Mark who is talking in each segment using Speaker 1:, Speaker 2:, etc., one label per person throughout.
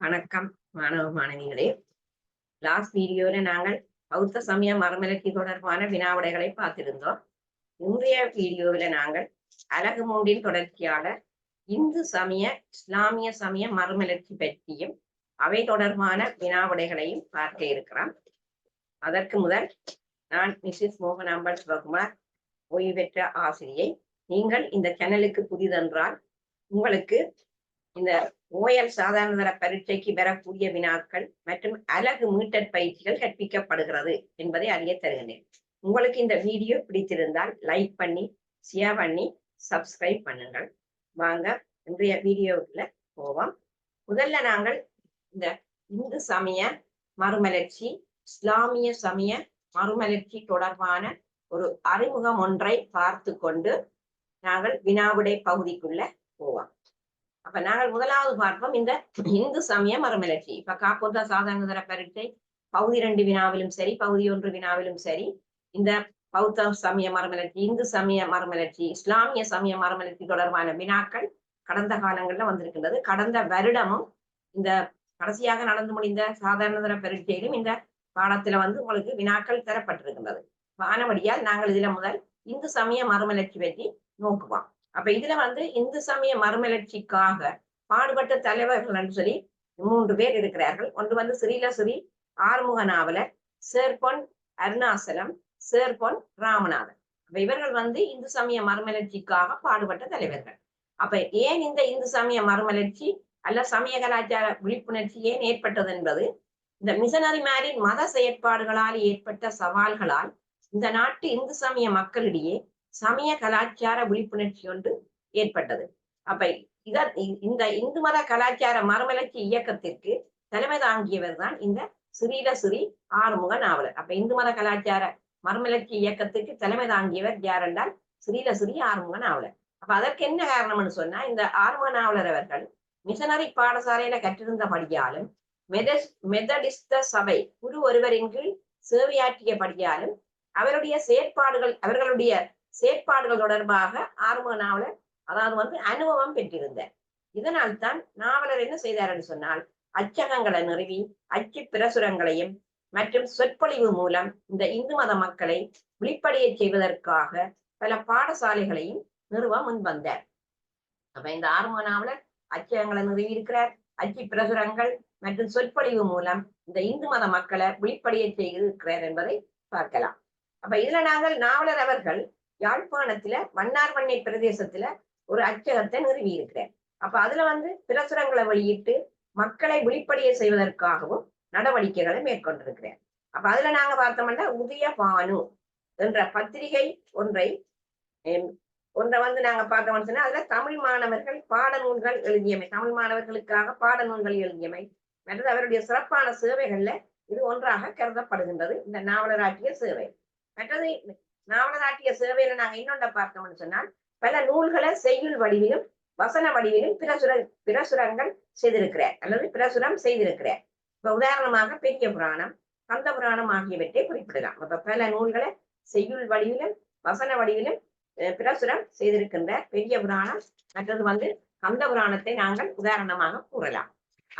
Speaker 1: வணக்கம் மாணவ மாணவிகளே. லாஸ்ட் வீடியோல நாங்கள் பௌத்த சமய மரமலர்ச்சி தொடர்பான வினாவிடைகளை பார்த்திருந்தோம். இன்றைய வீடியோவில நாங்கள் அழகு மூன்றின் தொடர்ச்சியாளர் இந்து சமய இஸ்லாமிய சமய மறுமலர்ச்சி பற்றியும் அவை தொடர்பான வினாவிடைகளையும் பார்க்க இருக்கிறோம். அதற்கு முதல் நான் மிஸ்ஸஸ் மோகனாம்பல் சிவகுமார் ஓய்வு பெற்ற ஆசிரியை. நீங்கள் இந்த சேனலுக்கு புதிதென்றால் உங்களுக்கு இந்த ஓயல் சாதாரணதர பரீட்சைக்கு பெறக்கூடிய வினாக்கள் மற்றும் அழகு மீட்டர் பயிற்சிகள் கற்பிக்கப்படுகிறது என்பதை அறிய தருகின்றேன் உங்களுக்கு இந்த வீடியோ பிடித்திருந்தால் லைக் பண்ணி ஷேர் பண்ணி சப்ஸ்கிரைப் பண்ணுங்கள். வாங்க இன்றைய வீடியோவுக்குள்ள போவோம். முதல்ல நாங்கள் இந்த இந்து சமய மறுமலர்ச்சி இஸ்லாமிய சமய மறுமலர்ச்சி தொடர்பான ஒரு அறிமுகம் ஒன்றை பார்த்து கொண்டு நாங்கள் வினாவிடை பகுதிக்குள்ள போவோம் அப்ப நாங்கள் முதலாவது பார்ப்போம் இந்த இந்து சமய மரமலர்ச்சி இப்ப காப்போதா சாதாரண தர பரீட்சை பகுதி ரெண்டு வினாவிலும் சரி பகுதி ஒன்று வினாவிலும் சரி இந்த பௌத்த சமய மரமலர்ச்சி இந்து சமய மரமலர்ச்சி இஸ்லாமிய சமய மரமலர்ச்சி தொடர்பான வினாக்கள் கடந்த காலங்கள்ல வந்திருக்கின்றது. கடந்த வருடமும் இந்த கடைசியாக நடந்து முடிந்த சாதாரண தர பரீட்சையிலும் இந்த பாடத்துல வந்து உங்களுக்கு வினாக்கள் தரப்பட்டிருக்கின்றது. வானபடியால் நாங்கள் இதுல முதல் இந்து சமய மறுமலர்ச்சி பற்றி நோக்குவோம். அப்ப இதுல வந்து இந்து சமய மறுமலர்ச்சிக்காக பாடுபட்ட தலைவர்கள் சொல்லி மூன்று பேர் இருக்கிறார்கள். ஒன்று வந்து ஸ்ரீலஸ்ரீ ஆறுமுக நாவலர் சேர்பொன் அருணாசலம் சேர்பொன் ராமநாதன். அப்ப இவர்கள் வந்து இந்து சமய மறுமலர்ச்சிக்காக பாடுபட்ட தலைவர்கள். அப்ப ஏன் இந்த இந்து சமய மறுமலர்ச்சி அல்ல சமய கலாச்சார விழிப்புணர்ச்சி ஏன் ஏற்பட்டது என்பது இந்த மிஷனரிமாரின் மத செயற்பாடுகளால் ஏற்பட்ட சவால்களால் இந்த நாட்டு இந்து சமய மக்களிடையே சமய கலாச்சார விழிப்புணர்ச்சி ஒன்று ஏற்பட்டது. அப்ப இத இந்த இந்து மத கலாச்சார மறுமலர்ச்சி இயக்கத்திற்கு தலைமை தாங்கியவர் தான் இந்த சிறீல சிறி ஆறுமுக நாவலர். அப்ப இந்து மத கலாச்சார மறுமலர்ச்சி இயக்கத்திற்கு தலைமை தாங்கியவர் யார் என்றால் சிறீல சிறி ஆறுமுக நாவலர். அப்ப அதற்கு என்ன காரணம்னு சொன்னா இந்த ஆறுமுக நாவலர் அவர்கள் மிஷனரி பாடசாலையில கற்றிருந்தபடியாலும் மெதஸ் மெதடிஸ்த சபை குரு ஒருவரின் கீழ் சேவையாற்றியபடியாலும் அவருடைய செயற்பாடுகள் அவர்களுடைய செயற்பாடுகள் தொடர்பாக ஆறுமுக நாவலர் அதாவது வந்து அனுபவம் பெற்றிருந்தார். இதனால் தான் நாவலர் என்ன செய்தார்னு சொன்னால் அச்சகங்களை நிறுவி அச்சு பிரசுரங்களையும் மற்றும் சொற்பொழிவு மூலம் இந்த இந்து மத மக்களை விழிப்படைய செய்வதற்காக பல பாடசாலைகளையும் நிறுவ முன்வந்தார் அப்ப இந்த ஆறுமுக நாவலர் அச்சகங்களை நிறுவி இருக்கிறார் அச்சு பிரசுரங்கள் மற்றும் சொற்பொழிவு மூலம் இந்த இந்து மத மக்களை விழிப்படைய செய்திருக்கிறார் என்பதை பார்க்கலாம். அப்ப இதுல நாங்கள் நாவலர் அவர்கள் யாழ்ப்பாணத்துல மன்னார்வண்ணை பிரதேசத்துல ஒரு அச்சகத்தை நிறுவி இருக்கிறார் அப்ப அதுல வந்து பிரசுரங்களை வெளியிட்டு மக்களை விழிப்படைய செய்வதற்காகவும் நடவடிக்கைகளை மேற்கொண்டிருக்கிறார் அப்ப அதுல நாங்க பார்த்தோம்னா உதய பானு என்ற பத்திரிகை ஒன்றை ஒன்றை வந்து நாங்க பார்த்தோம்னு சொன்னா அதுல தமிழ் மாணவர்கள் பாடநூல்கள் எழுதியமை தமிழ் மாணவர்களுக்காக பாடநூல்கள் எழுதியமை மற்றது அவருடைய சிறப்பான சேவைகள்ல இது ஒன்றாக கருதப்படுகின்றது இந்த நாவலராட்சிய சேவை. மற்றது நாவலராட்டிய சேவையில நாங்க இன்னொன்றை பார்த்தோம்னு சொன்னால் பல நூல்களை செய்யுள் வடிவிலும் வசன வடிவிலும் பிரசுர பிரசுரங்கள் செய்திருக்கிறார். அல்லது பிரசுரம் செய்திருக்கிறார். இப்ப உதாரணமாக பெரிய புராணம் கந்த புராணம் ஆகியவற்றை குறிப்பிடலாம். அப்ப பல நூல்களை செய்யுள் வடிவிலும் வசன வடிவிலும் பிரசுரம் செய்திருக்கின்ற பெரிய புராணம் மற்றது வந்து கந்த புராணத்தை நாங்கள் உதாரணமாக கூறலாம்.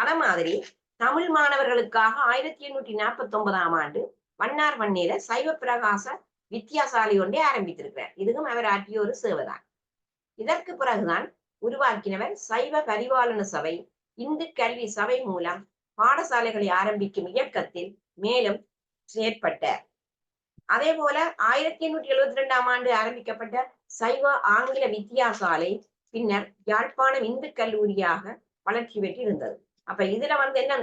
Speaker 1: அத மாதிரி தமிழ் மாணவர்களுக்காக ஆயிரத்தி எண்ணூற்றி நாற்பத்தி ஒன்பதாம் ஆண்டு வண்ணார் வன்னியில சைவ பிரகாச வித்தியாசாலை ஒன்றை ஆரம்பித்திருக்கிறார். இதுவும் அவர் ஆற்றிய ஒரு சேவைதான். இதற்கு பிறகுதான் உருவாக்கினவர் சைவ பரிபாலன சபை இந்து கல்வி சபை மூலம் பாடசாலைகளை ஆரம்பிக்கும் இயக்கத்தில் மேலும் செயற்பட்டார். அதே போல ஆயிரத்தி எண்ணூற்றி எழுபத்தி ரெண்டாம் ஆண்டு ஆரம்பிக்கப்பட்ட சைவ ஆங்கில வித்தியாசாலை பின்னர் யாழ்ப்பாணம் இந்து கல்லூரியாக வளர்ச்சி பெற்று இருந்தது அப்ப இதுல வந்து என்ன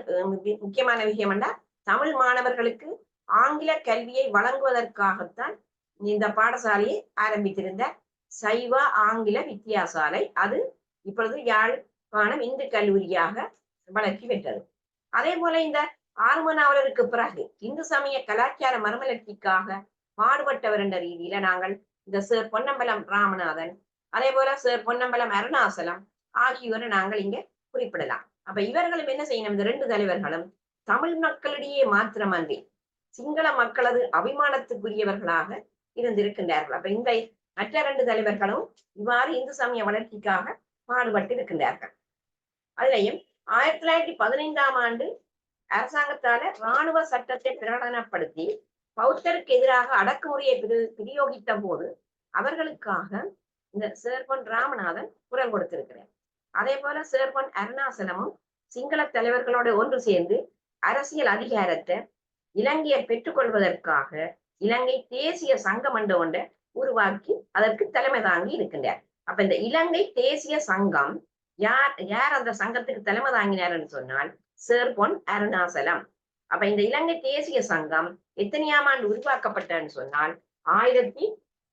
Speaker 1: முக்கியமான விஷயம் தமிழ் மாணவர்களுக்கு ஆங்கில கல்வியை வழங்குவதற்காகத்தான் இந்த பாடசாலையை ஆரம்பித்திருந்த சைவ ஆங்கில வித்தியாசாலை அது இப்பொழுது யாழ்ப்பாணம் இந்து கல்லூரியாக வளர்ச்சி பெற்றது. அதே போல இந்த ஆறுமணாவலருக்கு பிறகு இந்து சமய கலாச்சார மறுமலர்ச்சிக்காக பாடுபட்டவர் என்ற ரீதியில நாங்கள் இந்த சேர் பொன்னம்பலம் ராமநாதன் அதே போல சேர் பொன்னம்பலம் அருணாசலம் ஆகியோரை நாங்கள் இங்க குறிப்பிடலாம். அப்ப இவர்களும் என்ன செய்யணும்? இந்த ரெண்டு தலைவர்களும் தமிழ் மக்களிடையே மாத்திரமன்றி சிங்கள மக்களது அபிமானத்துக்குரியவர்களாக இருந்திருக்கின்றார்கள். அப்ப இந்த மற்ற இரண்டு தலைவர்களும் இவ்வாறு இந்து சமய வளர்ச்சிக்காக பாடுபட்டு இருக்கின்றார்கள். அதிலையும் ஆயிரத்தி தொள்ளாயிரத்தி பதினைந்தாம் ஆண்டு அரசாங்கத்தால இராணுவ சட்டத்தை பிரகடனப்படுத்தி பௌத்தருக்கு எதிராக அடக்குமுறையை பிரி- பிரயோகித்த போது அவர்களுக்காக இந்த சேர்பன் ராமநாதன் குரல் கொடுத்திருக்கிறார். அதே போல சேர்பன் அருணாசலமும் சிங்கள தலைவர்களோடு ஒன்று சேர்ந்து அரசியல் அதிகாரத்தை இலங்கையை பெற்றுக்கொள்வதற்காக இலங்கை தேசிய சங்கம் என்ற ஒன்றை உருவாக்கி அதற்கு தலைமை தாங்கி இருக்கின்றார். அப்ப இந்த இலங்கை தேசிய சங்கம் யார் யார் அந்த சங்கத்துக்கு தலைமை தாங்கினார்னு சொன்னால் சேர்பொன் அருணாசலம். அப்ப இந்த இலங்கை தேசிய சங்கம் எத்தனையாம் ஆண்டு உருவாக்கப்பட்டன்னு சொன்னால் ஆயிரத்தி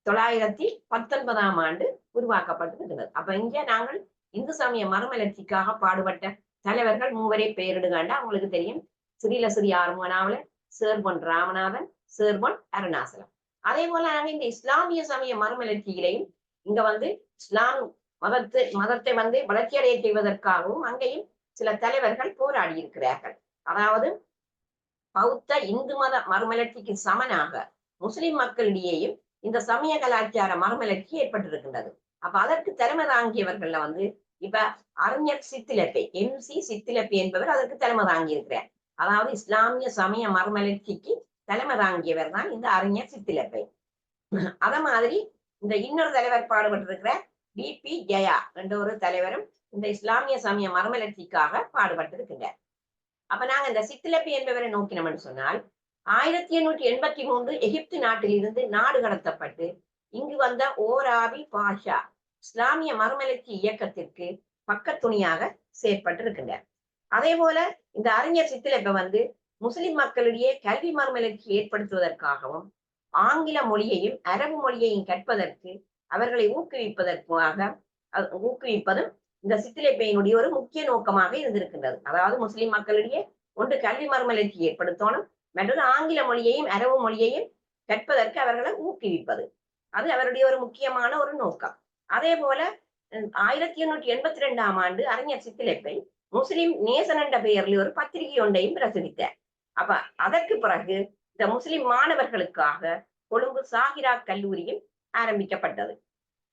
Speaker 1: தொள்ளாயிரத்தி பத்தொன்பதாம் ஆண்டு உருவாக்கப்பட்டிருக்கிறது. அப்ப இங்க நாங்கள் இந்து சமய மறுமலர்ச்சிக்காக பாடுபட்ட தலைவர்கள் மூவரே பெயரிடுகாண்டா அவங்களுக்கு தெரியும். ஸ்ரீல ஸ்ரீ ஆறுமனாவில சேர்பொன் ராமநாதன் சேர்பொன் அருணாசலம் அதே போல நாங்க இந்த இஸ்லாமிய சமய மறுமலர்ச்சியிலையும் இங்க வந்து இஸ்லாம் மதத்தை மதத்தை வந்து வளர்ச்சியடைய செய்வதற்காகவும் அங்கேயும் சில தலைவர்கள் போராடி இருக்கிறார்கள். அதாவது பௌத்த இந்து மத மறுமலர்ச்சிக்கு சமனாக முஸ்லிம் மக்களிடையேயும் இந்த சமய கலாச்சார மறுமலர்ச்சி ஏற்பட்டிருக்கின்றது. அப்ப அதற்கு தலைமை தாங்கியவர்கள்ல வந்து இப்ப அறிஞர் சித்திலப்பை எம் சி சித்திலப்பை என்பவர் அதற்கு தலைமை தாங்கி இருக்கிறார் அதாவது இஸ்லாமிய சமய மறுமலர்ச்சிக்கு தலைமை தாங்கியவர் தான் இந்த அறிஞர் சித்திலப்பை. அத மாதிரி இந்த இன்னொரு தலைவர் பாடுபட்டிருக்கிற பி பி. ஜெயா என்ற ஒரு தலைவரும் இந்த இஸ்லாமிய சமய மறுமலர்ச்சிக்காக பாடுபட்டிருக்கின்றார். அப்ப நாங்க இந்த சித்திலப்பி என்பவரை நோக்கினோம்னு சொன்னால் ஆயிரத்தி எண்ணூற்றி எண்பத்தி மூன்று எகிப்து நாட்டில் இருந்து நாடு கடத்தப்பட்டு இங்கு வந்த ஓராபி பாஷா இஸ்லாமிய மறுமலர்ச்சி இயக்கத்திற்கு பக்கத்துணியாக செயற்பட்டிருக்கின்றார். அதே போல இந்த அறிஞர் சித்திலப்ப வந்து முஸ்லிம் மக்களிடையே கல்வி மறுமலர்ச்சி ஏற்படுத்துவதற்காகவும் ஆங்கில மொழியையும் அரபு மொழியையும் கற்பதற்கு அவர்களை ஊக்குவிப்பதற்காக ஊக்குவிப்பதும் இந்த சித்திலைப்பையினுடைய ஒரு முக்கிய நோக்கமாக இருந்திருக்கின்றது. அதாவது முஸ்லிம் மக்களிடையே ஒன்று கல்வி மறுமலர்ச்சி ஏற்படுத்தணும் மற்றது ஆங்கில மொழியையும் அரபு மொழியையும் கற்பதற்கு அவர்களை ஊக்குவிப்பது. அது அவருடைய ஒரு முக்கியமான ஒரு நோக்கம். அதே போல ஆயிரத்தி எண்ணூற்றி எண்பத்தி ரெண்டாம் ஆண்டு அறிஞர் சித்திலைப்பை முஸ்லிம் நேசன் என்ற பெயரில் ஒரு பத்திரிகை ஒன்றையும் பிரசுரித்தார். அப்ப அதற்கு பிறகு இந்த முஸ்லிம் மாணவர்களுக்காக கொழும்பு சாகிரா கல்லூரியும் ஆரம்பிக்கப்பட்டது.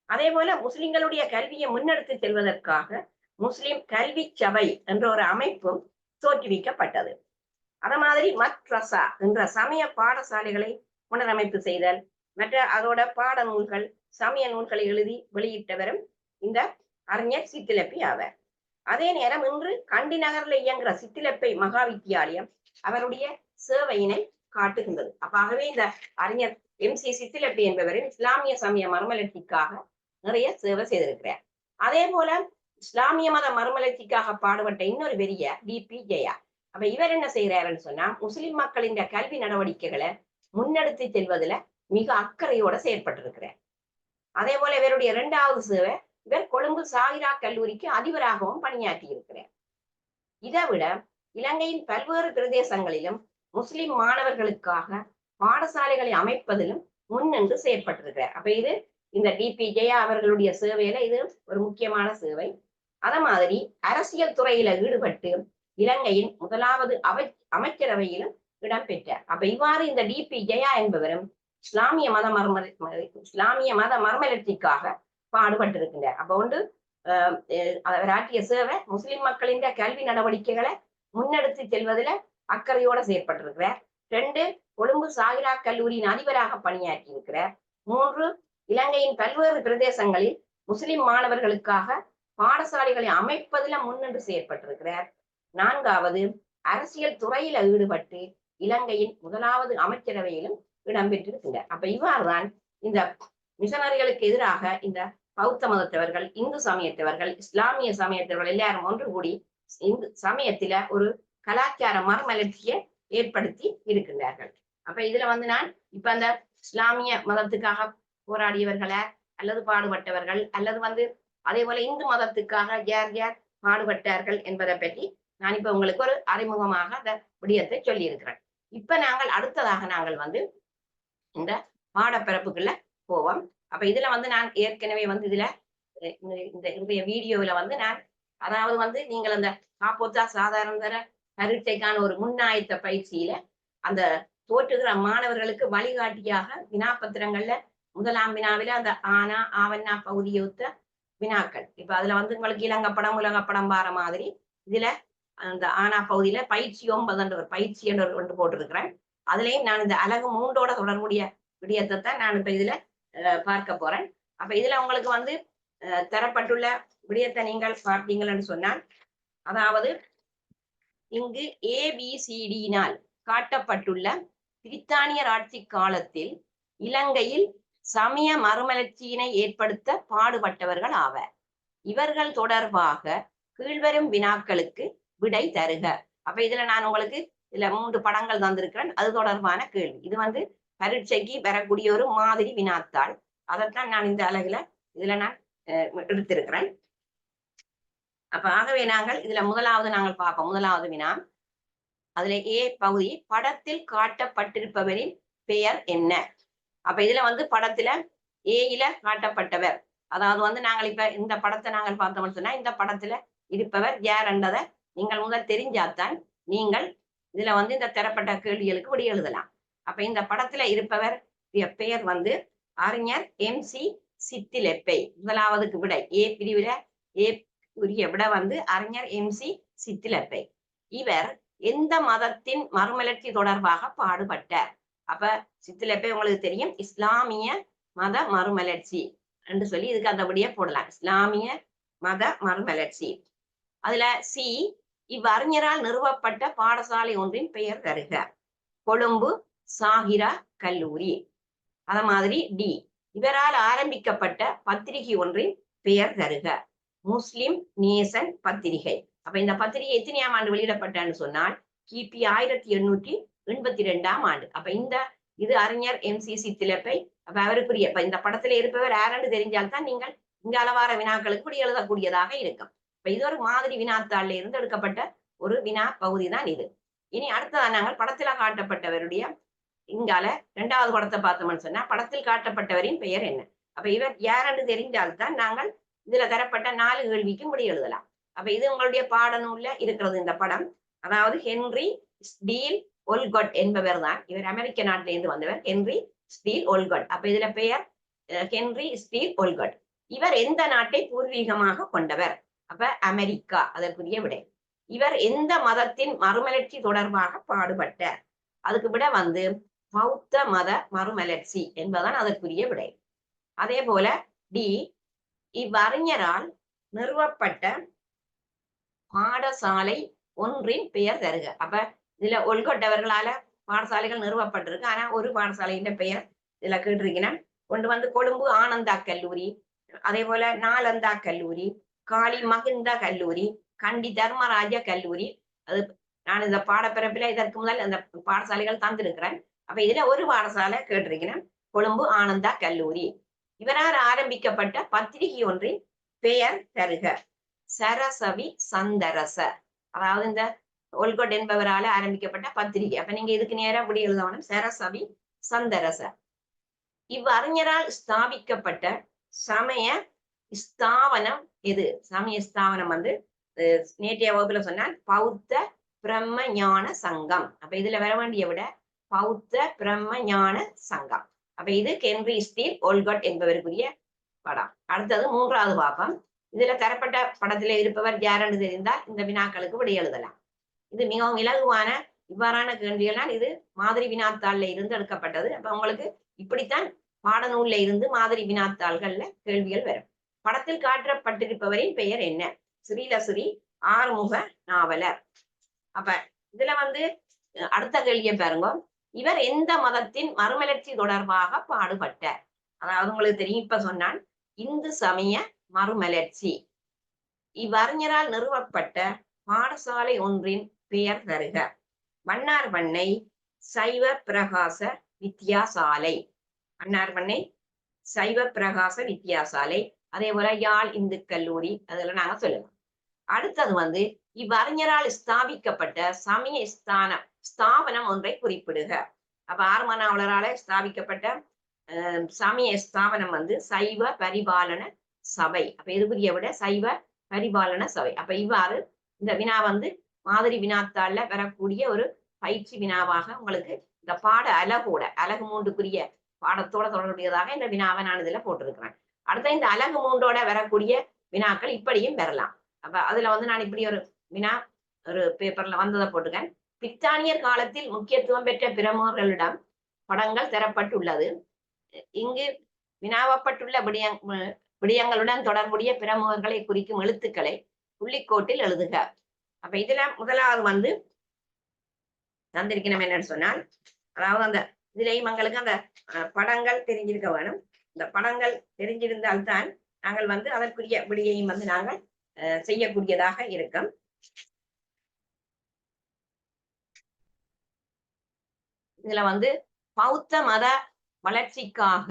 Speaker 1: அதே போல முஸ்லிம்களுடைய கல்வியை முன்னெடுத்து செல்வதற்காக முஸ்லிம் கல்வி சபை என்ற ஒரு அமைப்பும் தோற்றுவிக்கப்பட்டது. அத மாதிரி மத்ரசா என்ற சமய பாடசாலைகளை புனரமைப்பு செய்தல் மற்ற அதோட பாட நூல்கள் சமய நூல்களை எழுதி வெளியிட்டவரும் இந்த அறிஞர் சித்திலப்பி ஆவார். அதே நேரம் இன்று கண்டி நகர்ல இயங்குற சித்திலப்பை மகா வித்தியாலயம் அவருடைய சேவையினை காட்டுகின்றது. அப்பாகவே இந்த அறிஞர் எம் சி சித்திலப்பி என்பவரின் இஸ்லாமிய சமய மறுமலர்ச்சிக்காக நிறைய சேவை செய்திருக்கிறார். அதே போல இஸ்லாமிய மத மறுமலர்ச்சிக்காக பாடுபட்ட இன்னொரு பெரிய டி பி. ஜெயா. அப்ப இவர் என்ன செய்யறாருன்னு சொன்னா முஸ்லிம் மக்களின் கல்வி நடவடிக்கைகளை முன்னெடுத்து செல்வதுல மிக அக்கறையோட செயற்பட்டிருக்கிறார். அதே போல இவருடைய இரண்டாவது சேவை இவர் கொழும்பு சாகிரா கல்லூரிக்கு அதிபராகவும் பணியாற்றி இருக்கிறார் இதை விட இலங்கையின் பல்வேறு பிரதேசங்களிலும் முஸ்லிம் மாணவர்களுக்காக பாடசாலைகளை அமைப்பதிலும் முன்னின்று செயற்பட்டிருக்கிறார். அப்ப இது இந்த டிபி ஜெயா அவர்களுடைய சேவையில இது ஒரு முக்கியமான சேவை. அத மாதிரி அரசியல் துறையில ஈடுபட்டு இலங்கையின் முதலாவது அவை அமைச்சரவையிலும் இடம்பெற்றார். அப்ப இவ்வாறு இந்த டிபி ஜெயா என்பவரும் இஸ்லாமிய மத மர்ம இஸ்லாமிய மத மர்மலர்ச்சிக்காக பாடுபட்டிருக்கின்றார் அப்ப ஒன்று ஆற்றிய சேவை முஸ்லிம் மக்களின் கல்வி நடவடிக்கைகளை முன்னெடுத்து செல்வதில் அக்கறையோட செயற்பட்டிருக்கிறார். ரெண்டு கொழும்பு சாகிரா கல்லூரியின் அதிபராக பணியாற்றி இருக்கிறார் மூன்று இலங்கையின் பல்வேறு பிரதேசங்களில் முஸ்லிம் மாணவர்களுக்காக பாடசாலைகளை அமைப்பதில் முன்னின்று செயற்பட்டிருக்கிறார். நான்காவது அரசியல் துறையில ஈடுபட்டு இலங்கையின் முதலாவது அமைச்சரவையிலும் இடம்பெற்றிருக்கின்றார் அப்ப இவ்வாறுதான் இந்த மிஷனரிகளுக்கு எதிராக இந்த பௌத்த மதத்தவர்கள் இந்து சமயத்தவர்கள் இஸ்லாமிய சமயத்தவர்கள் எல்லாரும் ஒன்று கூடி இந்து சமயத்தில ஒரு கலாச்சார மறுமலர்ச்சியை ஏற்படுத்தி இருக்கின்றார்கள். அப்ப இதுல வந்து நான் இப்ப அந்த இஸ்லாமிய மதத்துக்காக போராடியவர்களை அல்லது பாடுபட்டவர்கள் அல்லது வந்து அதே போல இந்து மதத்துக்காக யார் யார் பாடுபட்டார்கள் என்பதை பற்றி நான் இப்ப உங்களுக்கு ஒரு அறிமுகமாக அந்த விடயத்தை சொல்லி இருக்கிறேன் இப்ப நாங்கள் அடுத்ததாக நாங்கள் வந்து இந்த பாடப்பரப்புக்குள்ள போவோம். அப்ப இதுல வந்து நான் ஏற்கனவே வந்து இதுல இந்த- இந்த இன்றைய வீடியோவில் வந்து நான் அதாவது வந்து நீங்கள் அந்த காப்போத்தா சாதாரண தர பரீட்சைக்கான ஒரு முன்னாயத்த பயிற்சியில அந்த தோற்றுகிற மாணவர்களுக்கு வழிகாட்டியாக வினாபத்திரங்கள்ல முதலாம் வினாவில அந்த ஆனா ஆவண்ணா பகுதியை ஒத்த வினாக்கள். இப்ப அதுல வந்து உங்களுக்கு இலங்கப்படம் உலகப்படம் வார மாதிரி இதுல அந்த ஆனா பகுதியில பயிற்சி ஒன்பதுன்ற ஒரு பயிற்சி என்று ஒன்று போட்டிருக்கிறேன். அதுலயும் நான் இந்த அழகு மூன்றோட தொடர்புடைய விடயத்தை தான் நான் இப்ப இதுல பார்க்க போறேன். அப்ப இதுல உங்களுக்கு வந்து தரப்பட்டுள்ள விடயத்தை நீங்கள் பார்த்தீங்கன்னு சொன்னால் அதாவது இங்கு ஏபிசிடியினால் காட்டப்பட்டுள்ள பிரித்தானியர் ஆட்சி காலத்தில் இலங்கையில் சமய மறுமலர்ச்சியினை ஏற்படுத்த பாடுபட்டவர்கள் ஆவர். இவர்கள் தொடர்பாக கீழ்வரும் வினாக்களுக்கு விடை தருக. அப்ப இதுல நான் உங்களுக்கு இதுல மூன்று படங்கள் தந்திருக்கிறேன். அது தொடர்பான கேள்வி. இது வந்து பரீட்சைக்கு வரக்கூடிய ஒரு மாதிரி வினாத்தாள். அதைத்தான் நான் இந்த அழகுல இதுல நான் அஹ், எடுத்திருக்கிறேன். அப்ப ஆகவே நாங்கள் இதுல முதலாவது நாங்கள் பார்ப்போம். முதலாவது வினா. அதுல ஏ பகுதி படத்தில் காட்டப்பட்டிருப்பவரின் பெயர் என்ன? அப்ப இதுல வந்து படத்துல ஏயில காட்டப்பட்டவர். அதாவது வந்து நாங்கள் இப்ப இந்த படத்தை நாங்கள் பார்த்தோம்னு சொன்னா இந்த படத்துல இருப்பவர் யார் என்றதை நீங்கள் முதல் தெரிஞ்சாத்தான் நீங்கள் இதுல வந்து இந்த தரப்பட்ட கேள்விகளுக்கு விடை எழுதலாம். அப்ப இந்த படத்துல இருப்பவர் பெயர் வந்து அறிஞர் எம். சி. சித்திலெப்பை. முதலாவதுக்கு விட. ஏ பிரிவுல ஏ உரிய விட வந்து அறிஞர் எம். சி. சித்திலெப்பை. இவர் எந்த மதத்தின் மறுமலர்ச்சி தொடர்பாக பாடுபட்டார்? அப்ப சித்திலெப்பை உங்களுக்கு தெரியும். இஸ்லாமிய மத மறுமலர்ச்சி என்று சொல்லி இதுக்கு அந்தபடியே போடலாம். இஸ்லாமிய மத மறுமலர்ச்சி. அதுல சி இவ்வறிஞரால் நிறுவப்பட்ட பாடசாலை ஒன்றின் பெயர் தருக கொழும்பு சாகிரா கல்லூரி. அத மாதிரி டி. இவரால் ஆரம்பிக்கப்பட்ட பத்திரிகை ஒன்றின் பெயர் தருக. முஸ்லிம் நேசன் பத்திரிகை. அப்ப இந்த பத்திரிகை எத்தனையாம் ஆண்டு வெளியிடப்பட்டான்னு சொன்னால் கிபி ஆயிரத்தி எண்ணூற்றி எண்பத்தி ரெண்டாம் ஆண்டு. அப்ப இந்த இது அறிஞர் எம். சி. சி. திலப்பை அப்ப அவருக்குரிய இந்த படத்துல இருப்பவர் யாருன்னு தெரிஞ்சால்தான் நீங்கள் இந்த அளவார வினாக்களுக்கு இப்படி எழுதக்கூடியதாக இருக்கும். இப்ப இது ஒரு மாதிரி வினாத்தாள்ல இருந்து எடுக்கப்பட்ட ஒரு வினா பகுதி தான் இது. இனி அடுத்ததான் நாங்கள் படத்துல காட்டப்பட்டவருடைய இங்கால இரண்டாவது படத்தை பார்த்தோம்னு சொன்னா படத்தில் காட்டப்பட்டவரின் பெயர் என்ன? அப்ப இவர் யாரென்று தெரிந்தால்தான் நாங்கள் இதுல தரப்பட்ட நாலு கேள்விக்கு முடி எழுதலாம். அப்ப இது உங்களுடைய பாடநூல்ல இருக்கிறது இந்த படம். அதாவது ஹென்றி ஸ்டீல் ஒல்கொட் என்பவர் தான் இவர் அமெரிக்க நாட்டில இருந்து வந்தவர் ஹென்றி ஸ்டீல் ஒல்கொட். அப்ப இதுல பெயர் அஹ், ஸ்டீல் ஒல்கொட். இவர் எந்த நாட்டை பூர்வீகமாக கொண்டவர்? அப்ப அமெரிக்கா அதற்குரிய விடை. இவர் எந்த மதத்தின் மறுமலர்ச்சி தொடர்பாக பாடுபட்டார்? அதுக்கு விட வந்து பௌத்த மத மறுமலர்ச்சி என்பதுதான் அதற்குரிய விடை. அதே போல டி இவ்வறிஞரால் நிறுவப்பட்ட பாடசாலை ஒன்றின் பெயர் தருக. அப்ப இதுல ஒல்கொட்டவர்களால பாடசாலைகள் நிறுவப்பட்டிருக்கு. ஆனா ஒரு பாடசாலையின் பெயர் இதுல கேட்டிருக்கிறேன் கொண்டு வந்து கொழும்பு ஆனந்தா கல்லூரி அதே போல நாலந்தா கல்லூரி காளி மகிந்தா கல்லூரி கண்டி தர்மராஜ கல்லூரி. அது நான் இந்த பாடப்பிறப்பில இதற்கு முதல் அந்த பாடசாலைகள் தந்திருக்கிறேன். அப்ப இதுல ஒரு பாடசாலை கேட்டிருக்கிறேன். கொழும்பு ஆனந்தா கல்லூரி. இவரால் ஆரம்பிக்கப்பட்ட பத்திரிகை ஒன்றின் பெயர் தருக. சரசவி சந்தரச. அதாவது இந்த ஒல்கொட் என்பவரால ஆரம்பிக்கப்பட்ட பத்திரிகை. அப்ப நீங்க இதுக்கு நேரா அப்படி எழுதணும். சரசவி சந்தரச. இவ்வறிஞரால் ஸ்தாபிக்கப்பட்ட சமய ஸ்தாபனம் எது? சமய ஸ்தாபனம் வந்து நேற்றைய வகுப்புல சொன்னால் பௌத்த பிரம்ம ஞான சங்கம். அப்ப இதுல வர வேண்டிய விட பௌத்த பிரம்ம ஞான சங்கம். அப்ப இது கென்ரி ஸ்டீல் ஓல்கட் என்பவருக்குரிய படம். அடுத்தது மூன்றாவது பாப்பம் இதுல தரப்பட்ட படத்துல இருப்பவர் யாரென்று தெரிந்தால் இந்த வினாக்களுக்கு விடை எழுதலாம். இது மிகவும் இலகுவான இவ்வாறான கேள்விகள்லாம் இது மாதிரி வினாத்தாள்ல இருந்து எடுக்கப்பட்டது. அப்ப உங்களுக்கு இப்படித்தான் பாடநூல்ல இருந்து மாதிரி வினாத்தாள்கள்ல கேள்விகள் வரும். படத்தில் காட்டப்பட்டிருப்பவரின் பெயர் என்ன? ஸ்ரீலசுரி ஆறுமுக நாவலர். அப்ப இதுல வந்து அடுத்த கேள்வியை பாருங்க. இவர் எந்த மதத்தின் மறுமலர்ச்சி தொடர்பாக பாடுபட்டார்? அதாவது உங்களுக்கு தெரியும் இப்ப சொன்னான் இந்து சமய மறுமலர்ச்சி. இவ்வறிஞரால் நிறுவப்பட்ட பாடசாலை ஒன்றின் பெயர் தருக. மன்னார் பண்ணை சைவ பிரகாச வித்யாசாலை. மன்னார் பண்ணை சைவ பிரகாச வித்யாசாலை. அதே போல யாழ் இந்து கல்லூரி அதெல்லாம் நாங்க சொல்லலாம். அடுத்தது வந்து இவ்வறிஞரால் ஸ்தாபிக்கப்பட்ட சமய ஸ்தானம் ஸ்தாபனம் ஒன்றை குறிப்பிடுக. அப்ப ஆர்மனாவலரால ஸ்தாபிக்கப்பட்ட சமய ஸ்தாபனம் வந்து சைவ பரிபாலன சபை. அப்ப எதுக்குரிய விட சைவ பரிபாலன சபை. அப்ப இவ்வாறு இந்த வினா வந்து மாதிரி வினாத்தாள்ல வரக்கூடிய ஒரு பயிற்சி வினாவாக உங்களுக்கு இந்த பாட அலகோட அலகு மூன்றுக்குரிய பாடத்தோட தொடர்புடையதாக இந்த வினாவை நான் இதுல போட்டிருக்கிறேன். அடுத்த இந்த அலகு மூன்றோட வரக்கூடிய வினாக்கள் இப்படியும் பெறலாம் அப்ப அதுல வந்து நான் இப்படி ஒரு வினா ஒரு பேப்பர்ல வந்ததை போட்டுக்கேன் பிரித்தானியர் காலத்தில் முக்கியத்துவம் பெற்ற பிரமுகர்களிடம் படங்கள் தரப்பட்டுள்ளது. இங்கு வினாவப்பட்டுள்ள விடயங் விடயங்களுடன் தொடர்புடைய பிரமுகர்களை குறிக்கும் எழுத்துக்களை புள்ளிக்கோட்டில் எழுதுக. அப்ப இதுல முதலாவது வந்து தந்திருக்கணும் என்னன்னு சொன்னால் அதாவது அந்த இதுலயும் எங்களுக்கு அந்த அஹ், படங்கள் தெரிஞ்சிருக்க வேணும். இந்த படங்கள் தெரிஞ்சிருந்தால்தான் நாங்கள் வந்து அதற்குரிய விடியையும் வந்து நாங்கள் அஹ், செய்யக்கூடியதாக இருக்கும். இதுல வந்து பௌத்த மத வளர்ச்சிக்காக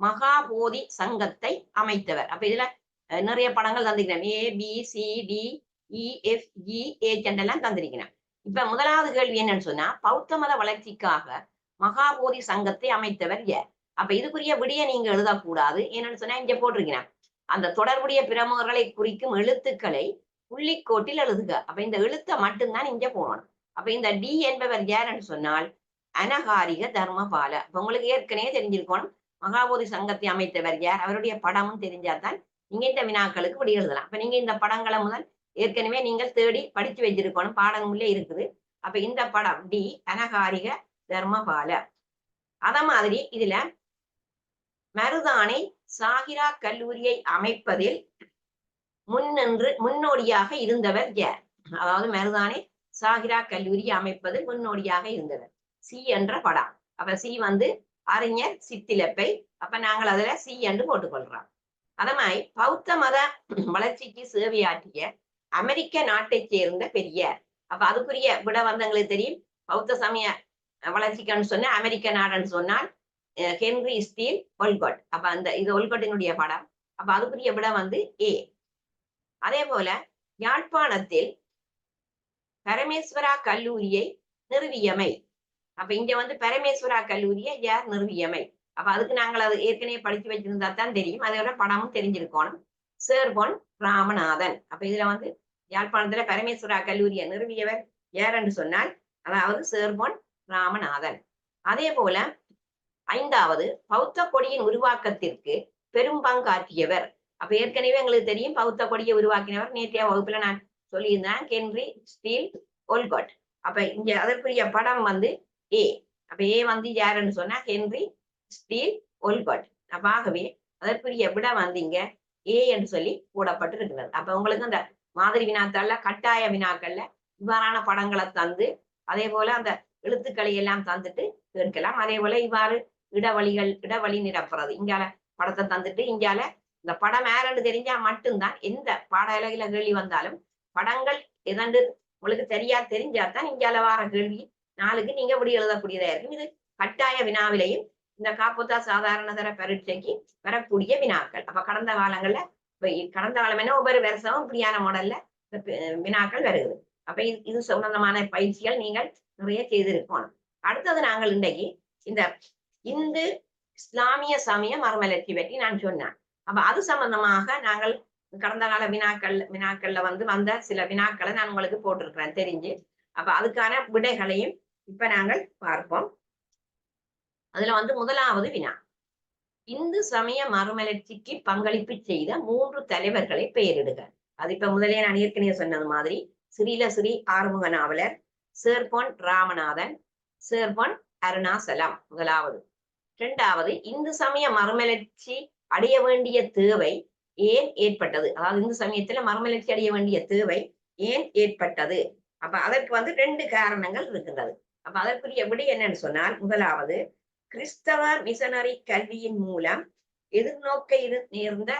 Speaker 1: மகாபோதி சங்கத்தை அமைத்தவர். அப்ப இதுல நிறைய படங்கள் தந்திருக்கிறேன். A B C D E F E H தந்திருக்கிறேன். இப்ப முதலாவது கேள்வி என்னன்னு சொன்னா பௌத்த மத வளர்ச்சிக்காக மகாபோதி சங்கத்தை அமைத்தவர் யார்? அப்ப இதுக்குரிய விடிய நீங்க எழுதக்கூடாது. என்னன்னு சொன்னா இங்க போட்டிருக்கிறேன். அந்த தொடர்புடைய பிரமுகர்களை குறிக்கும் எழுத்துக்களை புள்ளிக்கோட்டில் எழுதுக. அப்ப இந்த எழுத்தை மட்டும்தான் இங்க போகணும் அப்ப இந்த டி என்பவர் யாருன்னு சொன்னால் அனகாரிக தர்மபால இப்ப உங்களுக்கு ஏற்கனவே தெரிஞ்சிருக்கணும். மகாபோதி சங்கத்தை அமைத்தவர் யார்? அவருடைய படமும் தெரிஞ்சாதான் நீங்க இந்த வினாக்களுக்கு விடி எழுதலாம். அப்ப நீங்க இந்த படங்களை முதல் ஏற்கனவே நீங்கள் தேடி படிச்சு வச்சிருக்கணும். பாடங்களே இருக்குது. அப்ப இந்த படம் டி அனகாரிக தர்மபால அத மாதிரி இதுல மருதானை சாகிரா கல்லூரியை அமைப்பதில் முன்னின்று முன்னோடியாக இருந்தவர் யார்? அதாவது மருதானை சாகிரா கல்லூரியை அமைப்பதில் முன்னோடியாக இருந்தவர். சி என்ற படம் அப்ப சி வந்து அறிஞர் சித்திலப்பை. அப்ப நாங்கள் அதுல சி என்று போட்டுக்கொள்றோம். அத மாதிரி பௌத்த மத வளர்ச்சிக்கு சேவையாற்றிய அமெரிக்க நாட்டைச் சேர்ந்த பெரியார். அப்ப அதுக்குரிய விட வந்தவங்களுக்கு தெரியும். பௌத்த சமய வளர்ச்சிக்குன்னு சொன்ன அமெரிக்க நாடுன்னு சொன்னால் ஹென்ரி ஸ்டீல் ஒல்கட். அப்ப அந்த இது ஒல்கட்டினுடைய படம். அப்ப அதுக்குரிய விட வந்து ஏ. அதே போல யாழ்ப்பாணத்தில் பரமேஸ்வரா கல்லூரியை நிறுவியமை. அப்ப இங்க வந்து பரமேஸ்வரா கல்லூரியை யார் நிறுவியமை? அப்ப அதுக்கு நாங்கள் அது ஏற்கனவே படிச்சு வச்சிருந்தா தான் தெரியும். அதோட படமும் தெரிஞ்சிருக்கணும். சேர்பொன் ராமநாதன். அப்ப இதுல வந்து யாழ்ப்பாணத்துல பரமேஸ்வரா கல்லூரியை நிறுவியவர் யார் என்று சொன்னால் அதாவது சேர்பொன் ராமநாதன். அதே போல ஐந்தாவது பௌத்த கொடியின் உருவாக்கத்திற்கு பெரும் பங்காற்றியவர். அப்ப ஏற்கனவே எங்களுக்கு தெரியும் பௌத்த கொடியை உருவாக்கினவர். நேற்றைய வகுப்புல நான் சொல்லியிருந்தேன் கென்ரி ஸ்டீல் ஒல்கட். அப்ப இங்க அதற்குரிய படம் வந்து ஏ. அப்ப ஏ வந்து யாருன்னு சொன்னா ஹென்றி ஸ்டீல் ஒல்கட். அப்ப ஆகவே அதற்குரிய விட வந்து இங்க ஏ என்று சொல்லி போடப்பட்டிருக்கிறது. அப்ப உங்களுக்கு அந்த மாதிரி வினாக்கள்ல கட்டாய வினாக்கள்ல இவ்வாறான படங்களை தந்து அதே போல அந்த எழுத்துக்களை எல்லாம் தந்துட்டு கேட்கலாம் அதே போல இவ்வாறு இடவழிகள் இடவழி நிரப்புறது. இங்கால படத்தை தந்துட்டு இங்கால இந்த படம் யாருன்னு தெரிஞ்சா மட்டும்தான் எந்த பாட கேள்வி வந்தாலும் படங்கள் எதன்று உங்களுக்கு தெரியா தெரிஞ்சாதான் இங்கால வார கேள்வி நாளுக்கு நீங்க இப்படி எழுதக்கூடியதா இருக்கும். இது கட்டாய வினாவிலையும் இந்த காப்புத்தா சாதாரண தர பரீட்சைக்கு வரக்கூடிய வினாக்கள். அப்ப கடந்த காலங்கள்ல கடந்த காலம் என்ன ஒவ்வொரு வருஷமும் இப்படியான மாடல்ல வினாக்கள் வருது. அப்ப இது இது சம்பந்தமான பயிற்சிகள் நீங்கள் நிறைய செய்திருக்கணும். அடுத்தது நாங்கள் இன்றைக்கு இந்த இந்து இஸ்லாமிய சமய மறுமலர்ச்சி பற்றி நான் சொன்னேன். அப்ப அது சம்பந்தமாக நாங்கள் கடந்த கால வினாக்கள் வினாக்கள்ல வந்து வந்த சில வினாக்களை நான் உங்களுக்கு போட்டிருக்கிறேன் தெரிஞ்சு. அப்ப அதுக்கான விடைகளையும் இப்ப நாங்கள் பார்ப்போம். அதுல வந்து முதலாவது வினா. இந்து சமய மறுமலர்ச்சிக்கு பங்களிப்பு செய்த மூன்று தலைவர்களை பெயரிடுக. அது இப்ப முதலே நான் ஏற்கனவே சொன்னது மாதிரி ஸ்ரீல ஸ்ரீ ஆறுமுக நாவலர் சேர்பொன் ராமநாதன் சேர்பொன் அருணாசலம் முதலாவது. இரண்டாவது இந்து சமய மறுமலர்ச்சி அடைய வேண்டிய தேவை ஏன் ஏற்பட்டது? அதாவது இந்து சமயத்துல மறுமலர்ச்சி அடைய வேண்டிய தேவை ஏன் ஏற்பட்டது? அப்ப அதற்கு வந்து ரெண்டு காரணங்கள் இருக்கின்றது. அப்ப அதற்குரிய விடை என்னன்னு சொன்னால் முதலாவது கிறிஸ்தவ மிஷனரி கல்வியின் மூலம் எதிர்நோக்க இரு நேர்ந்த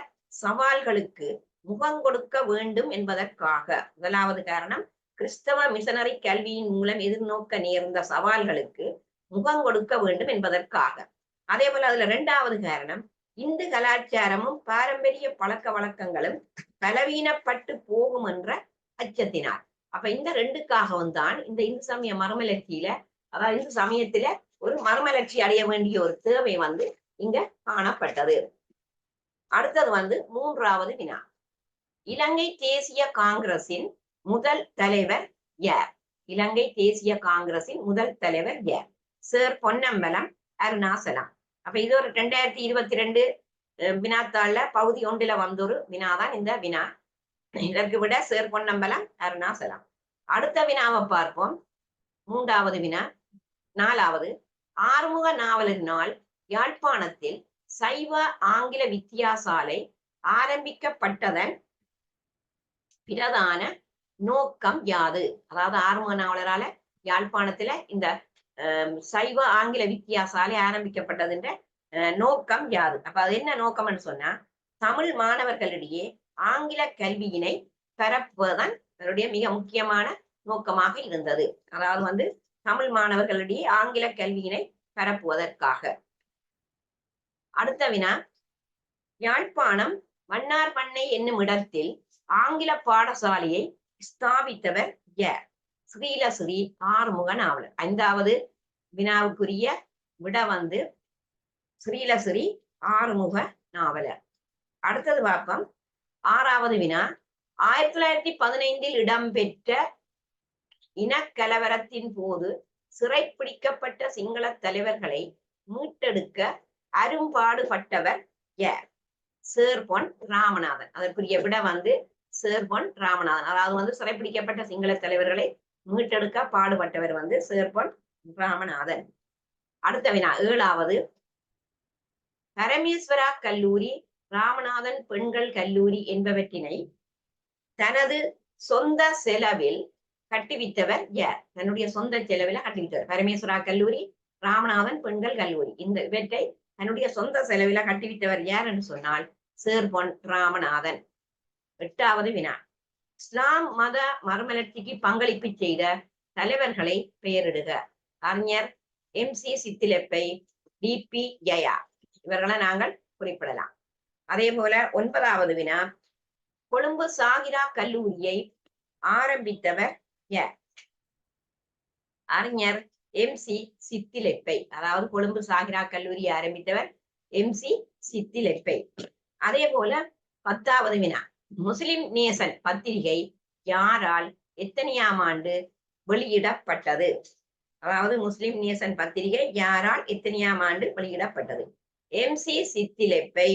Speaker 1: சவால்களுக்கு முகம் கொடுக்க வேண்டும் என்பதற்காக. முதலாவது காரணம் கிறிஸ்தவ மிஷனரி கல்வியின் மூலம் எதிர்நோக்க நேர்ந்த சவால்களுக்கு முகம் கொடுக்க வேண்டும் என்பதற்காக. அதே போல அதுல இரண்டாவது காரணம் இந்து கலாச்சாரமும் பாரம்பரிய பழக்க வழக்கங்களும் பலவீனப்பட்டு போகும் என்ற அச்சத்தினார் அப்ப இந்த ரெண்டுக்காகவும் தான் இந்த இந்து சமய மரமலர்ச்சியில அதாவது இந்து சமயத்துல ஒரு மரமலர்ச்சி அடைய வேண்டிய ஒரு தேவை வந்து இங்க காணப்பட்டது. அடுத்தது வந்து மூன்றாவது வினா. இலங்கை தேசிய காங்கிரசின் முதல் தலைவர் யார்? இலங்கை தேசிய காங்கிரசின் முதல் தலைவர் யார்? சேர் பொன்னம்பலம் அருணாசலம். அப்ப இது ஒரு ரெண்டாயிரத்தி இருபத்தி ரெண்டு வினாத்தாள்ல பகுதி ஒன்றில வந்தொரு வினாதான் இந்த வினா. இதற்கு விட சேர்ப்பொன் நம்பலாம் அருணா அருணாசலம் அடுத்த வினாவை பார்ப்போம். மூன்றாவது வினா நாலாவது. ஆறுமுக நாவலரினால் யாழ்ப்பாணத்தில் சைவ ஆங்கில வித்தியாசாலை ஆரம்பிக்கப்பட்டதன் பிரதான நோக்கம் யாது? அதாவது ஆறுமுக நாவலரால யாழ்ப்பாணத்துல இந்த சைவ ஆங்கில வித்தியாசாலை ஆரம்பிக்கப்பட்டதுன்ற அஹ், நோக்கம் யாது? அப்ப அது என்ன நோக்கம்னு சொன்னா தமிழ் மாணவர்களிடையே ஆங்கில கல்வியினை பரப்புவதுதான் அதனுடைய மிக முக்கியமான நோக்கமாக இருந்தது. அதாவது வந்து தமிழ் மாணவர்களிடையே ஆங்கில கல்வியினை பரப்புவதற்காக அடுத்த வினா. யாழ்ப்பாணம் மன்னார் பண்ணை என்னும் இடத்தில் ஆங்கில பாடசாலையை ஸ்தாபித்தவர் யார்? ஸ்ரீலஸ்ரீ ஆறுமுக நாவலர். ஐந்தாவது வினாவுக்குரிய விட வந்து ஸ்ரீலஸ்ரீ ஆறுமுக நாவலர். அடுத்தது பார்ப்போம். ஆறாவது வினா. ஆயிரத்தி தொள்ளாயிரத்தி பதினைந்தில் இடம்பெற்ற இனக்கலவரத்தின் போது சிறைப்பிடிக்கப்பட்ட சிங்கள தலைவர்களை மீட்டெடுக்க அரும்பாடுபட்டவர் யார்? சேர்பொன் ராமநாதன். அதற்குரிய விட வந்து சேர்பொன் ராமநாதன். அதாவது வந்து சிறைப்பிடிக்கப்பட்ட சிங்கள தலைவர்களை மீட்டெடுக்க பாடுபட்டவர் வந்து சேர்பொன் ராமநாதன். அடுத்த வினா ஏழாவது. பரமேஸ்வரா கல்லூரி ராமநாதன் பெண்கள் கல்லூரி என்பவற்றினை தனது சொந்த செலவில் கட்டுவித்தவர் யார்? தன்னுடைய சொந்த செலவில் கட்டுவித்தவர். பரமேஸ்வரா கல்லூரி ராமநாதன் பெண்கள் கல்லூரி. இந்த இவற்றை தன்னுடைய சொந்த செலவில கட்டுவித்தவர் யார் என்று சொன்னால் சேர்பொன் ராமநாதன். எட்டாவது வினா. இஸ்லாம் மத மறுமலர்ச்சிக்கு பங்களிப்பு செய்த தலைவர்களை பெயரிடுக. அறிஞர் M C Siddilebbe T B Jayah. இவர்களை நாங்கள் குறிப்பிடலாம். அதே போல ஒன்பதாவது வினா கொழும்பு சாகிரா கல்லூரியை ஆரம்பித்தவர் யார்? அறிஞர் எம். சி. சித்திலெப்பை. அதாவது கொழும்பு சாகிரா கல்லூரி ஆரம்பித்தவர் எம். சி. சித்திலெப்பை. அதே போல பத்தாவது வினா முஸ்லிம் நேசன் பத்திரிகை யாரால் எத்தனையாம் ஆண்டு வெளியிடப்பட்டது? அதாவது முஸ்லிம் நேசன் பத்திரிகை யாரால் எத்தனையாம் ஆண்டு வெளியிடப்பட்டது? எம். சி. சித்திலெப்பை.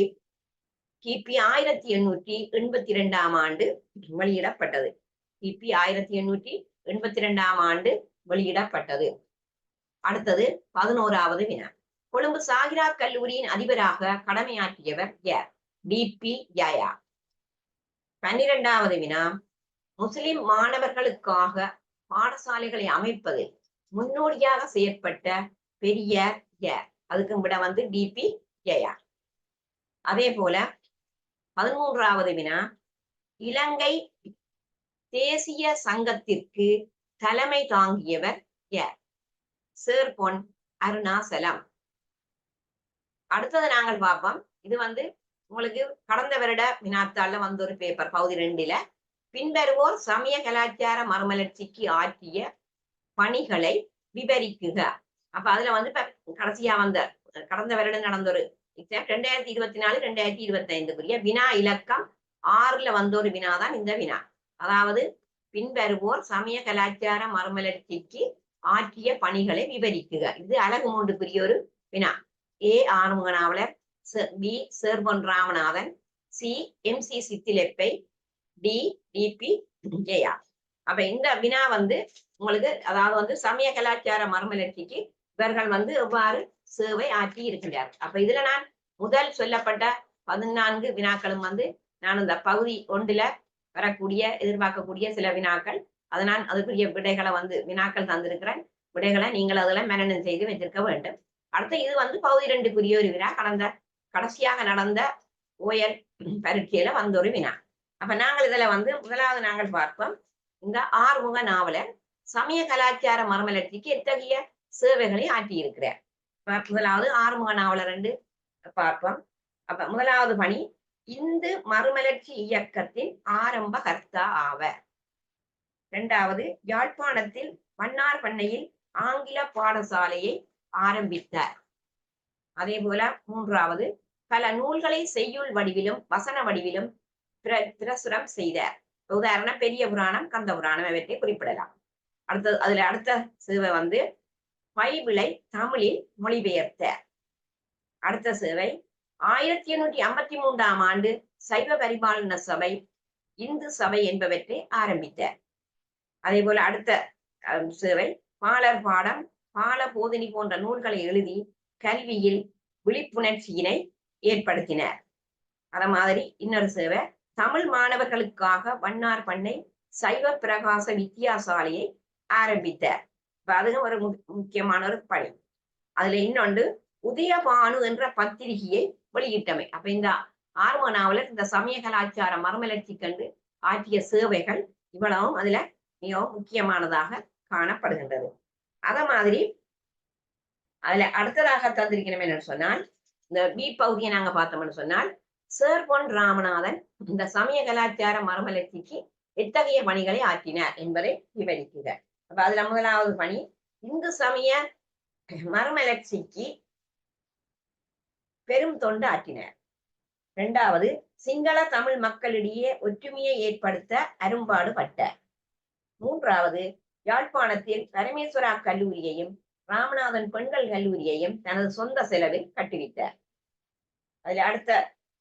Speaker 1: கிபி ஆயிரத்தி எண்ணூற்றி எண்பத்தி இரண்டாம் ஆண்டு வெளியிடப்பட்டது. கிபி ஆயிரத்தி எண்ணூற்றி எண்பத்தி இரண்டாம் ஆண்டு வெளியிடப்பட்டது. அடுத்தது பதினோராவது வினா. கொழும்பு சாகிரா கல்லூரியின் அதிபராக கடமையாற்றியவர் யார்? டி பி பன்னிரெண்டாவது வினா. முஸ்லிம் மாணவர்களுக்காக பாடசாலைகளை அமைப்பதில் முன்னோடியாக செயற்பட்ட பெரியார் யார்? அதுக்கும் விட வந்து டிபி யயா. அதே போல பதிமூன்றாவது வினா. இலங்கை தேசிய சங்கத்திற்கு தலைமை தாங்கியவர் யார்? சேர்பொன் அருணாசலம். அடுத்தது நாங்கள் பார்ப்போம். இது வந்து உங்களுக்கு கடந்த வருட வினாத்தாள்ல வந்த ஒரு பேப்பர் பகுதி ரெண்டுல. பின்வருவோர் சமய கலாச்சார மறுமலர்ச்சிக்கு ஆற்றிய பணிகளை விவரிக்குக. அப்ப அதுல வந்து இப்ப கடைசியா வந்த கடந்த வருடம் நடந்த ஒரு எக்ஸாம் ரெண்டாயிரத்தி இருபத்தி நாலு ரெண்டாயிரத்தி இருபத்தி ஐந்துக்குரிய வினா இலக்கம் ஆறுல வந்த ஒரு வினா தான் இந்த வினா. அதாவது பின்வருவோர் சமய கலாச்சார மறுமலர்ச்சிக்கு ஆற்றிய பணிகளை விவரிக்குக. இது அழகு மூன்றுக்குரிய ஒரு வினா. ஏ ஆறுமுகனாவலர் ச- B Sir Pon Ramanathan C M C Siddilebbe T TB Jayah அப்ப இந்த வினா வந்து உங்களுக்கு அதாவது வந்து சமய கலாச்சார மறுமலர்ச்சிக்கு இவர்கள் வந்து எவ்வாறு சேவை ஆற்றி இருக்கின்றார். அப்ப இதுல நான் முதல் சொல்லப்பட்ட பதினான்கு வினாக்களும் வந்து நான் இந்த பகுதி ஒன்றுல வரக்கூடிய எதிர்பார்க்கக்கூடிய சில வினாக்கள். அதை நான் அதுக்குரிய விடைகளை வந்து வினாக்கள் தந்திருக்கிறேன். விடைகளை நீங்கள் அதுல மனநம் செய்து வைத்திருக்க வேண்டும். அடுத்து இது வந்து பகுதி ரெண்டுக்குரிய ஒரு வினா. கடந்த கடைசியாக நடந்த ஓயல் பரீட்சையில வந்த ஒரு வினா. அப்ப நாங்கள் இதுல வந்து முதலாவது நாங்கள் பார்ப்போம். இந்த ஆறுமுக நாவலர் சமய கலாச்சார மரமலர்ச்சிக்கு எத்தகைய சேவைகளை ஆற்றி இருக்கிறார் முதலாவது ஆறுமுக நாவல ரெண்டு பார்ப்போம். அப்ப முதலாவது பணி இந்து மறுமலர்ச்சி இயக்கத்தின் ஆரம்ப கர்த்தா ஆவர். இரண்டாவது யாழ்ப்பாணத்தில் மன்னார் பண்ணையில் ஆங்கில பாடசாலையை ஆரம்பித்தார். அதே போல மூன்றாவது பல நூல்களை செய்யுள் வடிவிலும் வசன வடிவிலும் பிர- பிரசுரம் செய்தார். உதாரணம் பெரிய புராணம் கந்த புராணம் இவற்றை குறிப்பிடலாம். அடுத்தது அதுல அடுத்த சேவை வந்து பைபிளை தமிழில் மொழிபெயர்த்தார் அடுத்த சேவை ஆயிரத்தி எண்ணூற்றி ஐம்பத்தி மூன்றாம் ஆண்டு சைவ பரிபாலன சபை இந்து சபை என்பவற்றை ஆரம்பித்தார் அதே போல அடுத்த சேவை பாலர் பாடம் பால போதினி போன்ற நூல்களை எழுதி கல்வியில் விழிப்புணர்ச்சியினை ஏற்படுத்தினார். அத மாதிரி இன்னொரு சேவை தமிழ் மாணவர்களுக்காக வண்ணார் பண்ணை சைவ பிரகாச வித்தியாசாலையை ஆரம்பித்தார். இப்ப அதுவும் ஒரு முக்கியமான ஒரு பணி. அதுல இன்னொன்று உதயபானு என்ற பத்திரிகையை வெளியிட்டமை. அப்ப இந்த ஆர்வ நாவலர் இந்த சமய கலாச்சார மரமலர்ச்சி கண்டு ஆற்றிய சேவைகள் இவ்வளவும் அதுல மிகவும் முக்கியமானதாக காணப்படுகின்றது. அத மாதிரி அதுல அடுத்ததாக தந்திருக்கிறோம் என்னன்னு சொன்னால் இந்த பி பகுதியை நாங்க பார்த்தோம்னு சொன்னால் சேர் பொன் ராமநாதன் இந்த சமய கலாச்சார மரமலர்ச்சிக்கு எத்தகைய பணிகளை ஆற்றினார் என்பதை விவரிக்கிறார். அப்ப அதுல முதலாவது பணி. இந்து சமய மறுமலர்ச்சிக்கு பெரும் தொண்டு ஆற்றினார். இரண்டாவது சிங்கள தமிழ் மக்களிடையே ஒற்றுமையை ஏற்படுத்த அரும்பாடுபட்டார் மூன்றாவது யாழ்ப்பாணத்தில் பரமேஸ்வரா கல்லூரியையும் ராமநாதன் பெண்கள் கல்லூரியையும் தனது சொந்த செலவில் கட்டுவித்தார் அதுல அடுத்த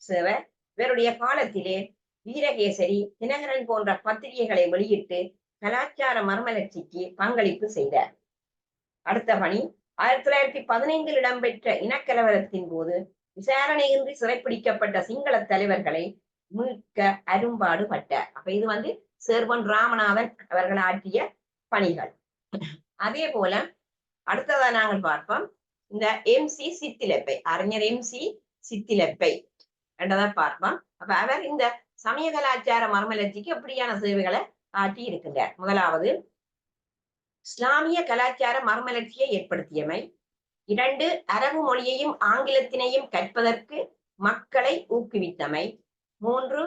Speaker 1: சேவை இவருடைய காலத்திலே வீரகேசரி தினகரன் போன்ற பத்திரிகைகளை வெளியிட்டு கலாச்சார மறுமலர்ச்சிக்கு பங்களிப்பு செய்தார். அடுத்த பணி ஆயிரத்தி தொள்ளாயிரத்தி பதினைந்தில் இடம்பெற்ற இனக்கலவரத்தின் போது விசாரணையின்றி சிறைப்பிடிக்கப்பட்ட சிங்கள தலைவர்களை மீட்க அரும்பாடு பட்டார். அப்ப இது வந்து சேர்வன் ராமநாதன் அவர்கள் ஆற்றிய பணிகள். அதே போல அடுத்ததா நாங்கள் பார்ப்போம். இந்த எம் சி சித்திலப்பை அறிஞர் எம் சி சித்திலப்பை என்றதை பார்ப்போம். அப்ப அவர் இந்த சமய கலாச்சார மர்மலட்சிக்கு எப்படியான சேவைகளை ஆற்றி இருக்கின்றார் முதலாவது இஸ்லாமிய கலாச்சார மறுமலர்ச்சியை ஏற்படுத்தியமை. இரண்டு அரபு மொழியையும் ஆங்கிலத்தினையும் கற்பதற்கு மக்களை ஊக்குவித்தமை. மூன்று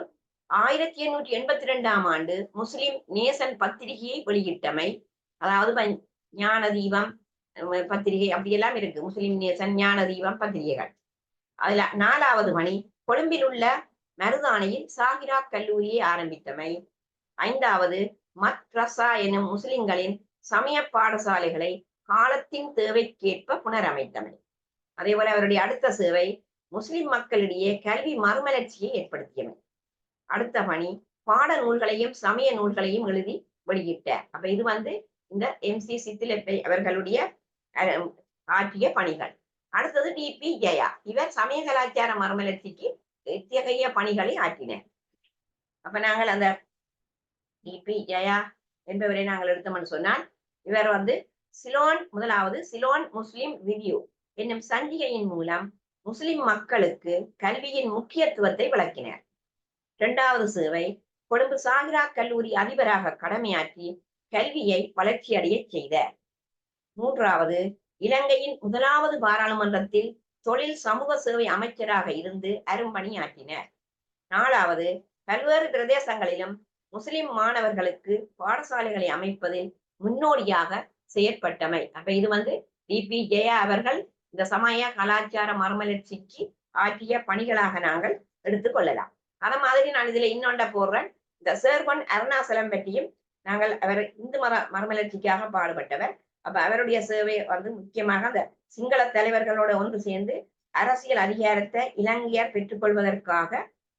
Speaker 1: ஆயிரத்தி எண்ணூற்றி எண்பத்தி ரெண்டாம் ஆண்டு முஸ்லிம் நேசன் பத்திரிகையை வெளியிட்டமை. அதாவது ஞானதீபம் ஞான தீபம் பத்திரிகை அப்படியெல்லாம் இருக்கு. முஸ்லிம் நேசன் ஞான தீபம் பத்திரிகைகள். அதுல நாலாவது மணி கொழும்பில் உள்ள மருதானையில் சாகிரா கல்லூரியை ஆரம்பித்தமை. ஐந்தாவது மத்ரசா எனும் முஸ்லிம்களின் சமய பாடசாலைகளை காலத்தின் தேவைக்கேற்ப புனரமைத்தமை. அதே போல அவருடைய அடுத்த சேவை முஸ்லிம் மக்களிடையே கல்வி மறுமலர்ச்சியை ஏற்படுத்தியமை. அடுத்த பணி பாட நூல்களையும் சமய நூல்களையும் எழுதி வெளியிட்டார். அப்ப இது வந்து இந்த எம் சி சித்திலப்பை அவர்களுடைய அஹ், ஆற்றிய பணிகள். அடுத்தது டி பி ஜெயா. இவர் சமய கலாச்சார மறுமலர்ச்சிக்கு இத்தகைய பணிகளை ஆற்றினர். அப்ப நாங்கள் அந்த டி ஜயா என்பவரை நாங்கள் எடுத்தோம்னு சொன்னால் இவர் வந்து சிலோன் முதலாவது சிலோன் முஸ்லிம் ரிவ்யூ என்னும் சஞ்சிகையின் மூலம் முஸ்லிம் மக்களுக்கு கல்வியின் முக்கியத்துவத்தை விளக்கினார். இரண்டாவது சேவை கொழும்பு சாகிரா கல்லூரி அதிபராக கடமையாற்றி கல்வியை வளர்ச்சியடைய செய்தார். மூன்றாவது இலங்கையின் முதலாவது பாராளுமன்றத்தில் தொழில் சமூக சேவை அமைச்சராக இருந்து அரும்பணியாற்றினார். நாலாவது பல்வேறு பிரதேசங்களிலும் முஸ்லிம் மாணவர்களுக்கு பாடசாலைகளை அமைப்பதில் முன்னோடியாக செயற்பட்டமை. அப்ப இது வந்து டிபி ஜெயா அவர்கள் இந்த சமய கலாச்சார மறுமலர்ச்சிக்கு ஆற்றிய பணிகளாக நாங்கள் எடுத்துக்கொள்ளலாம் அத மாதிரி நான் இதுல இன்னொண்ட போடுறேன். இந்த சேர்வன் அருணாசலம் பற்றியும் நாங்கள் அவர் இந்து மத மறுமலர்ச்சிக்காக பாடுபட்டவர். அப்ப அவருடைய சேவை வந்து முக்கியமாக அந்த சிங்கள தலைவர்களோட ஒன்று சேர்ந்து அரசியல் அதிகாரத்தை இலங்கையர் பெற்றுக்கொள்வதற்காக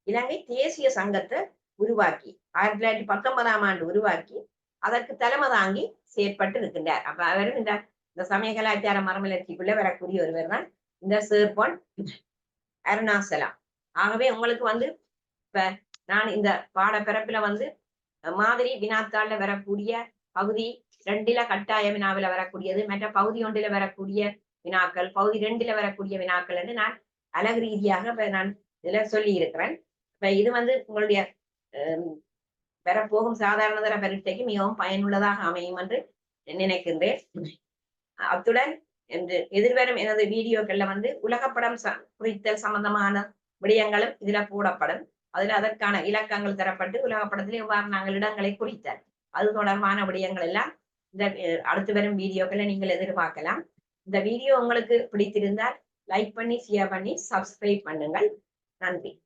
Speaker 1: இலங்கை தேசிய சங்கத்தை உருவாக்கி. ஆயிரத்தி தொள்ளாயிரத்தி பத்தொன்பதாம் ஆண்டு உருவாக்கி அதற்கு தலைமை தாங்கி செயற்பட்டு இருக்கின்றார். அப்ப அவர் இந்த இந்த சமய கலாச்சார மரமலர்ச்சிக்குள்ள வரக்கூடிய ஒருவர் தான் இந்த சேர்பொன் அருணாசலம். ஆகவே உங்களுக்கு வந்து இப்ப நான் இந்த பாடப்பிறப்புல வந்து மாதிரி வினாத்தாள்ல வரக்கூடிய பகுதி ரெண்டுல கட்டாய வினாவில வரக்கூடியது மற்ற பகுதி ஒன்றில வரக்கூடிய வினாக்கள் பகுதி ரெண்டுல வரக்கூடிய வினாக்கள் என்று நான் அழகு ரீதியாக நான் இதுல சொல்லி இருக்கிறேன். இப்ப இது வந்து உங்களுடைய பெறப்போகும் சாதாரணதர சாதாரண தர பரீட்சைக்கு மிகவும் பயனுள்ளதாக அமையும் என்று நினைக்கின்றேன். அத்துடன் என்று எதிர்வரும் எனது வீடியோக்கள்ல வந்து உலகப்படம் ச- குறித்தல் சம்பந்தமான விடயங்களும் இதுல போடப்படும். அதுல அதற்கான இலக்கங்கள் தரப்பட்டு உலகப்படத்தில் எவ்வாறு நாங்கள் இடங்களை குறித்தார் அது தொடர்பான விடயங்கள் எல்லாம் இந்த அடுத்து வரும் வீடியோக்களை நீங்கள் எதிர்பார்க்கலாம். இந்த வீடியோ உங்களுக்கு பிடித்திருந்தால் லைக் பண்ணி ஷேர் பண்ணி சப்ஸ்கிரைப் பண்ணுங்கள். நன்றி.